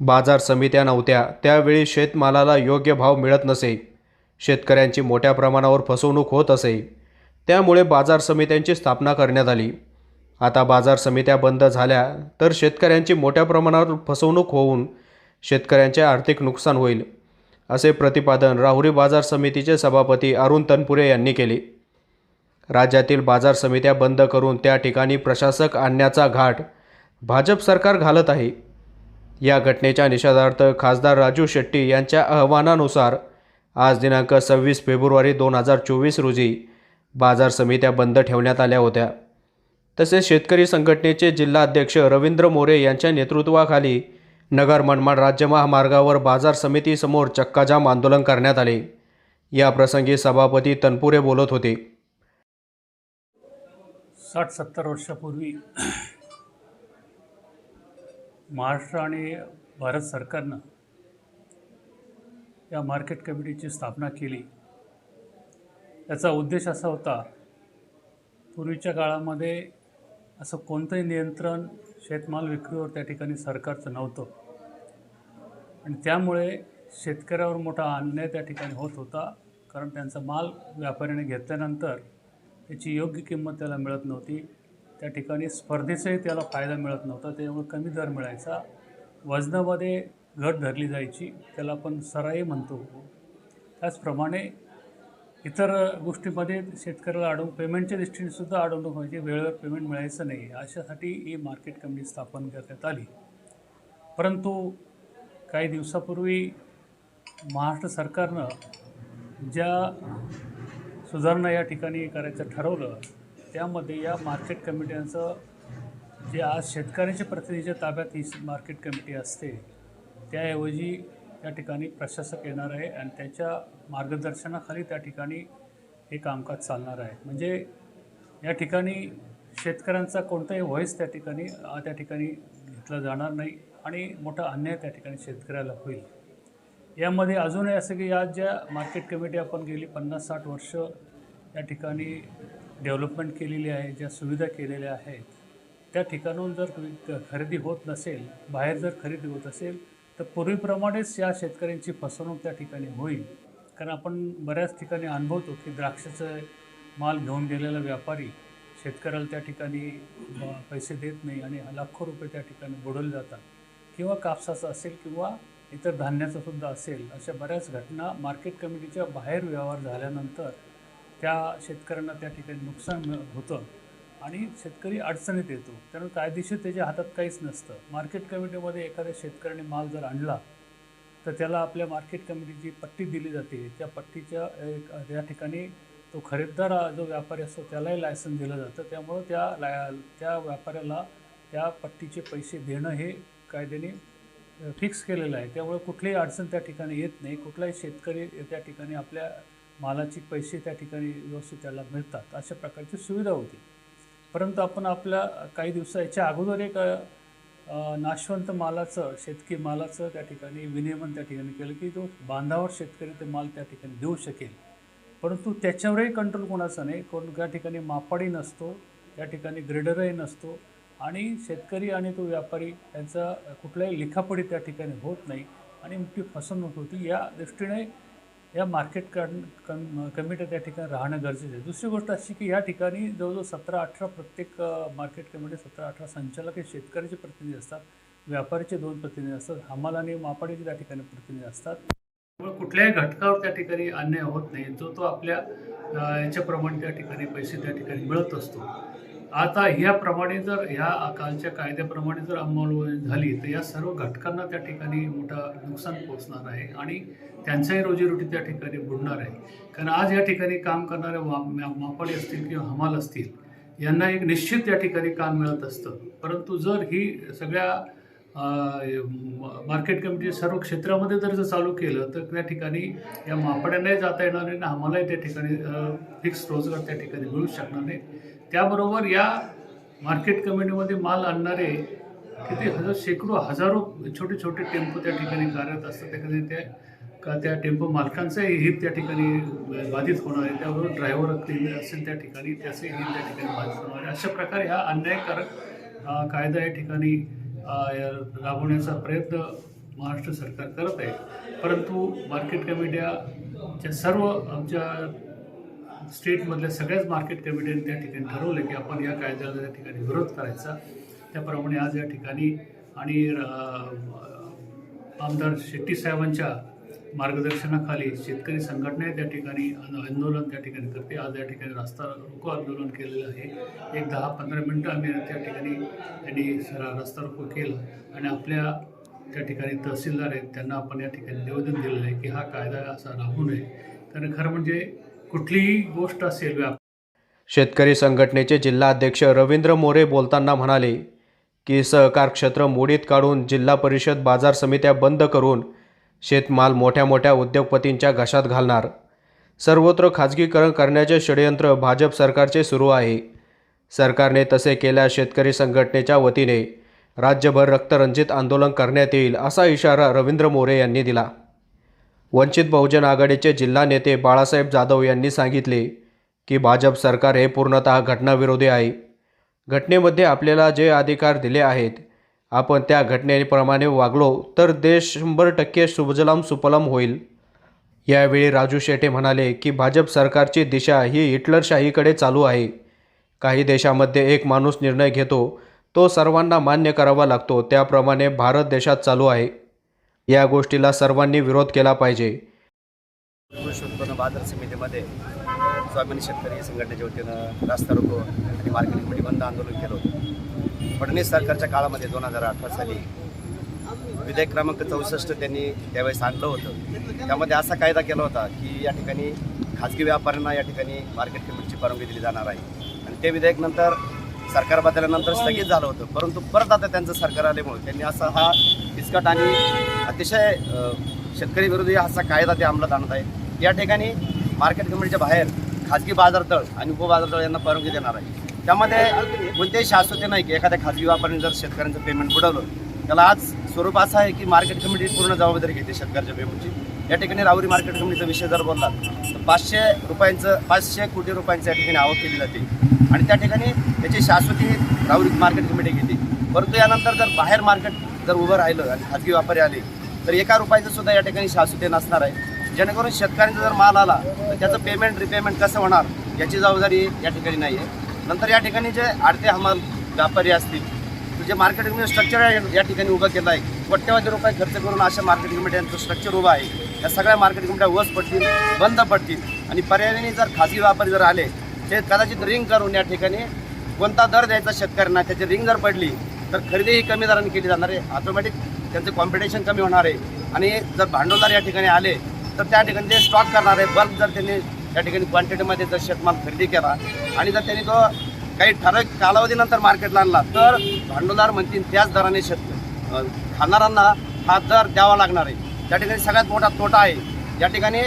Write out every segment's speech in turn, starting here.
बाजार समित्या नव्हत्या त्यावेळी शेतमालाला योग्य भाव मिळत नसे. शेतकऱ्यांची मोठ्या प्रमाणावर फसवणूक होत असे. त्यामुळे बाजार समित्यांची स्थापना करण्यात आली. आता बाजार समित्या बंद झाल्या तर शेतकऱ्यांची मोठ्या प्रमाणावर फसवणूक होऊन शेतकऱ्यांचे आर्थिक नुकसान होईल असे प्रतिपादन राहुरी बाजार समितीचे सभापती अरुण तनपुरे यांनी केले. राज्यातील बाजार समित्या बंद करून त्या ठिकाणी प्रशासक आणण्याचा घाट भाजप सरकार घालत आहे. या घटनेच्या निषेधार्थ खासदार राजू शेट्टी यांच्या अहवानानुसार आज दिनांक सव्वीस फेब्रुवारी दोन हजार चोवीस रोजी बाजार समित्या बंद ठेवण्यात आल्या होत्या. तसेच शेतकरी संघटनेचे जिल्हाध्यक्ष रवींद्र मोरे यांच्या नेतृत्वाखाली नगर मनमाड राज्य महामार्गावर बाजार समितीसमोर चक्काजाम आंदोलन करण्यात आले. या प्रसंगी सभापती तनपुरे बोलत होते. साठ सत्तर वर्षापूर्वी महाराष्ट्र आणि भारत सरकारनं या मार्केट कमिटीची स्थापना केली. याचा उद्देश असा होता पूर्वीच्या काळामध्ये असं कोणतंही नियंत्रण शेतमाल विक्रीवर त्या ठिकाणी सरकारचं नव्हतं. आणि त्यामुळे शेतकऱ्यावर मोठा अन्याय त्या ठिकाणी होत होता कारण त्यांचा माल व्यापाऱ्याने घेतल्यानंतर त्याची योग्य किंमत त्याला मिळत नव्हती. त्या ठिकाणी स्पर्धेचाही त्याला फायदा मिळत नव्हता त्यामुळे कमी दर मिळायचा. वजनामध्ये घट धरली जायची त्याला आपण सराई म्हणतो. त्याचप्रमाणे इतर गोष्टीमध्ये शेतकऱ्याला अडवून पेमेंटच्या दृष्टीने सुद्धा अडवणूक व्हायची वेळेवर पेमेंट मिळायचं नाही अशासाठी ही मार्केट कमिटी स्थापन करण्यात आली. परंतु काही दिवसापूर्वी महाराष्ट्र सरकारनं ज्या सुधारणा या ठिकाणी करायचं ठरवलं त्यामध्ये या मार्केट कमिट्यांचं जे आज शेतकऱ्यांच्या प्रतिनिधीच्या ताब्यात ही मार्केट कमिटी असते त्याऐवजी त्या ठिकाणी प्रशासक येणार आहे आणि त्याच्या मार्गदर्शनाखाली त्या ठिकाणी हे कामकाज चालणार आहे. म्हणजे या ठिकाणी शेतकऱ्यांचा कोणताही व्हॉईस त्या ठिकाणी त्या ठिकाणी घेतला जाणार नाही आणि मोठा अन्याय त्या ठिकाणी शेतकऱ्याला होईल. यामध्ये अजूनही असं की या ज्या मार्केट कमिटी आपण गेली पन्नास साठ वर्ष या ठिकाणी डेव्हलपमेंट केलेली आहे ज्या सुविधा केलेल्या आहेत त्या ठिकाणून जर खरेदी होत नसेल बाहेर जर खरेदी होत असेल तर पूर्वीप्रमाणेच या शेतकऱ्यांची फसवणूक त्या ठिकाणी होईल. कारण आपण बऱ्याच ठिकाणी अनुभवतो की द्राक्षाचं माल घेऊन गेलेला व्यापारी शेतकऱ्याला त्या ठिकाणी पैसे देत नाही आणि लाखो रुपये त्या ठिकाणी बुडवले जातात. किंवा कापसाचं असेल किंवा इतर धान्याचं सुद्धा असेल अशा बऱ्याच घटना मार्केट कमिटीच्या बाहेर व्यवहार झाल्यानंतर त्या शेतकऱ्यांना त्या ठिकाणी नुकसान होतं आणि शेतकरी अडचणीत येतो. त्यामुळे कायदेशीर त्याच्या हातात काहीच नसतं. मार्केट कमिटीमध्ये एखाद्या शेतकऱ्याने माल जर आणला तर त्याला आपल्या मार्केट कमिटीची पट्टी दिली जाते. त्या पट्टीच्या एक त्या ठिकाणी तो खरेदीदार जो व्यापारी असतो त्यालाही लायसन दिलं जातं. त्यामुळं त्या लाय त्या व्यापाऱ्याला त्या पट्टीचे पैसे देणं हे कायद्याने फिक्स केलेलं आहे. त्यामुळे कुठलीही अडचण त्या ठिकाणी येत नाही. कुठलाही शेतकरी त्या ठिकाणी आपल्या मालाचे पैसे त्या ठिकाणी व्यवस्थित त्याला मिळतात अशा प्रकारची सुविधा होती. परंतु आपण आपल्या काही दिवसाच्या अगोदर एक नाशवंत मालाचं शेतकी मालाचं त्या ठिकाणी विनियमन त्या ठिकाणी केलं की तो बांधावर शेतकरी ते माल त्या ठिकाणी देऊ शकेल. परंतु त्याच्यावरही कंट्रोल कोणाचा नाही. कोण त्या ठिकाणी मापाडी नसतो त्या ठिकाणी ग्रेडरही नसतो आणि शेतकरी आणि तो व्यापारी यांचा कुठलाही लिखापडी त्या ठिकाणी होत नाही आणि मोठी फसवणूक होती. या दृष्टीने या मार्केट कन कम त्या ठिकाणी राहणं गरजेचं आहे. दुसरी गोष्ट अशी की या ठिकाणी जवळजवळ सतरा अठरा प्रत्येक मार्केट कमिटी सतरा अठरा संचालक हे शेतकऱ्याचे प्रतिनिधी असतात. व्यापाऱ्याचे दोन प्रतिनिधी असतात. हमाल आणि मापाडीचे त्या ठिकाणी प्रतिनिधी असतात. त्यामुळे कुठल्याही घटकावर त्या ठिकाणी अन्याय होत नाही. जो तो आपल्या याच्याप्रमाणे त्या ठिकाणी पैसे त्या ठिकाणी मिळत असतो. आता ह्याप्रमाणे जर ह्या कालच्या कायद्याप्रमाणे जर अंमलबजावणी झाली तर या सर्व घटकांना त्या ठिकाणी मोठा नुकसान पोचणार आहे आणि त्यांच्याही रोजीरोटी त्या ठिकाणी बुडणार आहे. कारण आज या ठिकाणी काम करणारे मा मापाडी असतील किंवा हमाल असतील यांना एक निश्चित त्या ठिकाणी काम मिळत असतं. परंतु जर ही सगळ्या मार्केट कमिटी सर्व क्षेत्रामध्ये जर जर चालू केलं तर त्या ठिकाणी या मापड्यांनाही जाता येणार नाही आणि आम्हालाही त्या ठिकाणी फिक्स रोजगार त्या ठिकाणी मिळू शकणार नाही. त्याबरोबर या मार्केट कमिटीमध्ये माल आणणारे किती हजार शेकडो हजारो छोटे छोटे टेम्पो त्या ठिकाणी कार्यरत असतात. त्याकडे त्या का त्या टेम्पो मालकांचंही हित त्या ठिकाणी बाधित होणार आहे. त्याबरोबर ड्रायव्हर असेल त्या ठिकाणी त्याचंही हित त्या ठिकाणी बाधित होणार आहे. अशा प्रकारे हा अन्यायकारक कायदा या ठिकाणी राबवण्याचा प्रयत्न महाराष्ट्र सरकार करत आहे. परंतु मार्केट कमिट्याच्या सर्व आमच्या स्टेटमधल्या सगळ्याच मार्केट कमिटीने त्या ठिकाणी ठरवलं की आपण या कायद्याला त्या ठिकाणी विरोध करायचा. त्याप्रमाणे आज या ठिकाणी आणि आमदार शेट्टी साहेबांच्या मार्गदर्शनाखाली शेतकरी संघटना त्या ठिकाणी आंदोलन त्या ठिकाणी करते. आज या ठिकाणी रास्ता रोको आंदोलन केलेलं आहे. एक दहा पंधरा मिनटं आम्ही त्या ठिकाणी त्यांनी रस्ता रोको केला आणि आपल्या त्या ठिकाणी तहसीलदार आहेत त्यांना आपण या ठिकाणी निवेदन दिलेलं आहे की हा कायदा असा राहू नये. कारण खरं म्हणजे कुठलीही गोष्ट असेल व्याप शेतकरी संघटनेचे जिल्हाध्यक्ष रवींद्र मोरे बोलताना म्हणाले की सहकार क्षेत्र मोडीत काढून जिल्हा परिषद बाजार समित्या बंद करून शेतमाल मोठ्या मोठ्या उद्योगपतींच्या घशात घालणार. सर्वत्र खाजगीकरण करण्याचे षडयंत्र भाजप सरकारचे सुरू आहे. सरकारने तसे केल्यास शेतकरी संघटनेच्या वतीने राज्यभर रक्तरंजित आंदोलन करण्यात येईल असा इशारा रवींद्र मोरे यांनी दिला. वंचित बहुजन आघाडीचे जिल्हा नेते बाळासाहेब जाधव यांनी सांगितले की भाजप सरकार हे पूर्णतः घटनाविरोधी आहे. घटनेमध्ये आपल्याला जे अधिकार दिले आहेत आपण त्या घटनेप्रमाणे वागलो तर देश शंभर टक्के सुजलाम सुपलम होईल. यावेळी राजू शेटे म्हणाले की भाजप सरकारची दिशा ही हिटलरशाहीकडे चालू आहे. काही देशामध्ये एक माणूस निर्णय घेतो तो सर्वांना मान्य करावा लागतो त्याप्रमाणे भारत देशात चालू आहे. या गोष्टीला सर्वांनी विरोध केला पाहिजे. कृषी उत्पन्न बाजार समितीमध्ये स्वाभिमानी शेतकरी संघटनेच्या वतीनं रास्ता रोको आणि मार्केट कमिटी बंद आंदोलन केलं होतं. फडणवीस सरकारच्या काळामध्ये दोन हजार अठरा साली विधेयक क्रमांक चौसष्ट त्यांनी त्यावेळेस आणलं होतं. त्यामध्ये असा कायदा केला होता की या ठिकाणी खाजगी व्यापाऱ्यांना या ठिकाणी मार्केट कमिटीची परवानगी दिली जाणार आहे. आणि ते विधेयक नंतर सरकार बदलल्यानंतर स्थगित झालं होतं. परंतु परत आता त्यांचं सरकार आल्यामुळे त्यांनी असा हा किचकट आणि अतिशय शेतकरी विरोधी असा कायदा ते अंमलात आणत आहे. या ठिकाणी मार्केट कमिटीच्या बाहेर खाजगी बाजारतळ आणि उपबाजारतळ यांना परवानगी देणार आहे. त्यामध्ये कोणतेही शाश्वती नाही की एखाद्या खाजगी व्यापाऱ्याने जर शेतकऱ्यांचं पेमेंट बुडवलं त्याला आज स्वरूप असं आहे की मार्केट कमिटी पूर्ण जबाबदारी घेते शेतकऱ्याच्या पेमेंटची या ठिकाणी राहुरी मार्केट कमिटीचा विषय जर बोलला तर पाचशे रुपयांचं पाचशे कोटी रुपयांचं या ठिकाणी आवक केली जाते. आणि त्या ठिकाणी त्याची शाश्वती राहुरी मार्केट कमिटी घेते. परंतु यानंतर जर बाहेर मार्केट जर उभं राहिलं आणि खाजगी व्यापारी आले तर एका रुपयाचं सुद्धा या ठिकाणी शाश्वती नसणार आहे. जेणेकरून शेतकऱ्यांचा जर माल आला तर त्याचं पेमेंट रिपेमेंट कसं होणार याची जबाबदारी या ठिकाणी नाही आहे नंतर या ठिकाणी जे आडते हमाल व्यापारी असतील जे मार्केटिंग म्हणजे स्ट्रक्चर या ठिकाणी उभं केलं आहे कोट्यवधी रुपये खर्च करून अशा मार्केट कमिट्यांचं स्ट्रक्चर उभं आहे. या सगळ्या मार्केट कमिट्या वस पडतील बंद पडतील. आणि पर्यायाने जर खाजगी व्यापारी जर आले ते कदाचित रिंग करून या ठिकाणी कोणता दर द्यायचा शेतकऱ्यांना त्याची रिंग जर पडली तर खरेदी ही कमी दराने केली जाणार आहे. ऑटोमॅटिक त्यांचं कॉम्पिटिशन कमी होणार आहे. आणि जर भांडवलदार या ठिकाणी आले तर त्या ठिकाणी ते स्टॉक करणार आहे. बल्क जर त्यांनी त्या ठिकाणी क्वांटिटीमध्ये जर शेतमाल खरेदी केला आणि जर त्यांनी तो काही ठराविक कालावधीनंतर मार्केटला आणला तर भांडवलदार म्हणतील त्याच दराने शेत खाणाऱ्यांना हा दर द्यावा लागणार आहे. त्या ठिकाणी सगळ्यात मोठा तोटा आहे. या ठिकाणी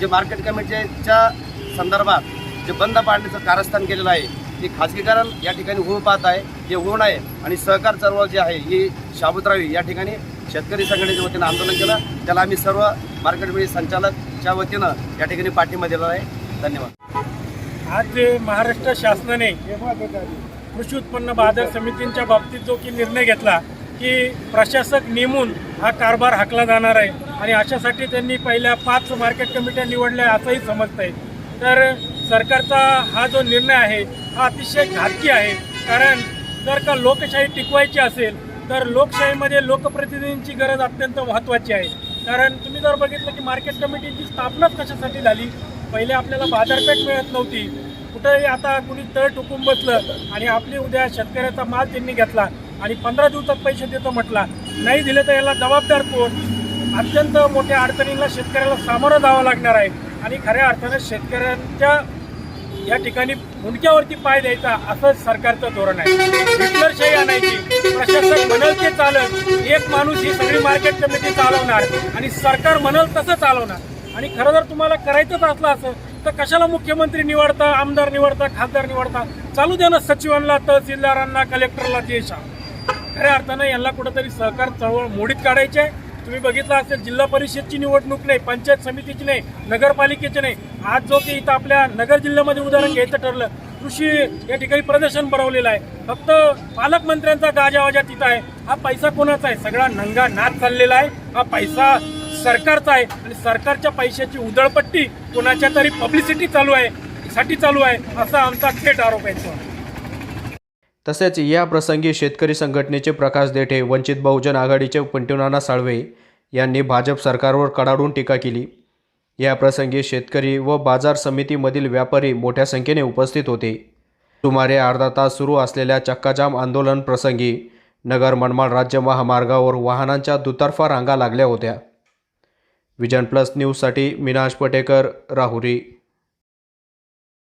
जे मार्केट कमिटीच्या संदर्भात जे बंद पाडण्याचं कारस्थान केलेलं आहे हे खाजगीकरण या ठिकाणी होऊ पाहत आहे जे होऊ नये आणि सहकार चळवळ जी आहे ही शाबूत राहावी या ठिकाणी शेतकरी संघटनेच्या वतीनं आंदोलन केलं. त्याला आम्ही सर्व मार्केट संचालकच्या वतीनं या ठिकाणी पाठिंबा दिला आहे. धन्यवाद. आज जे महाराष्ट्र शासनाने कृषी उत्पन्न बाजार समितींच्या बाबतीत जो की निर्णय घेतला की प्रशासक नेमून हा कारभार हाकला जाणार आहे आणि अशासाठी त्यांनी पहिल्या पाच मार्केट कमिट्या निवडल्या असंही समजतं आहे तर सरकारचा हा जो निर्णय आहे हा अतिशय घातकी आहे. कारण जर का लोकशाही टिकवायची असेल तर लोकशाहीमध्ये लोकप्रतिनिधींची गरज अत्यंत महत्त्वाची आहे. कारण तुम्ही जर बघितलं की मार्केट कमिटीची स्थापनाच कशासाठी झाली? पहिले आपल्याला बाजारपेठ मिळत नव्हती. कुठंही आता कुणी तळ टुकून बसलं आणि आपली उद्या शेतकऱ्याचा माल त्यांनी घेतला आणि पंधरा दिवसात पैसे देतो म्हटला नाही दिले तर याला जबाबदार कोण? अत्यंत मोठ्या अडचणींना शेतकऱ्याला सामोरं जावं लागणार आहे. आणि खऱ्या अर्थानं शेतकऱ्यांच्या या ठिकाणी मुंडक्यावरती पाय द्यायचा असं सरकारचं धोरण आहे. हिटलरशाही आणायची. प्रशासन म्हणल ते चालत एक माणूस ही सगळी मार्केट कमिटी चालवणार आणि सरकार म्हणल तसं चालवणार. आणि खरं जर तुम्हाला करायचंच असलं असं तर कशाला मुख्यमंत्री निवडता आमदार निवडता खासदार निवडता? चालू द्या ना सचिवांना तहसीलदारांना कलेक्टरला देशा खऱ्या अर्थानं यांना कुठंतरी सहकार चळवळ मोडीत काढायची आहे. तुम्ही बघितलं असेल जिल्हा परिषदची निवडणूक नाही पंचायत समितीची नाही नगरपालिकेची नाही. आज जो की इथं आपल्या नगर जिल्ह्यामध्ये उदाहरण घ्यायचं ठरलं कृषी या ठिकाणी प्रदर्शन भरवलेलं आहे. फक्त पालकमंत्र्यांचा गाजावाजा तिथं आहे. हा पैसा कोणाचा आहे? सगळा नंगा नाच चाललेला आहे. हा पैसा सरकारचा आहे. आणि सरकारच्या पैशाची उधळपट्टी कोणाच्या तरी पब्लिसिटी चालू आहे साठी चालू आहे असा आमचा थेट आरोप आहे. तसेच या प्रसंगी शेतकरी संघटनेचे प्रकाश देठे वंचित बहुजन आघाडीचे पंटुनाना साळवे यांनी भाजप सरकारवर कडाडून टीका केली. या प्रसंगी शेतकरी व बाजार समितीमधील व्यापारी मोठ्या संख्येने उपस्थित होते. सुमारे अर्धा तास सुरू असलेल्या चक्काजाम आंदोलन प्रसंगी नगर मनमाड राज्य महामार्गावर वाहनांच्या दुतर्फा रांगा लागल्या होत्या. विजन प्लस न्यूजसाठी मिनाश पटेकर राहुरी.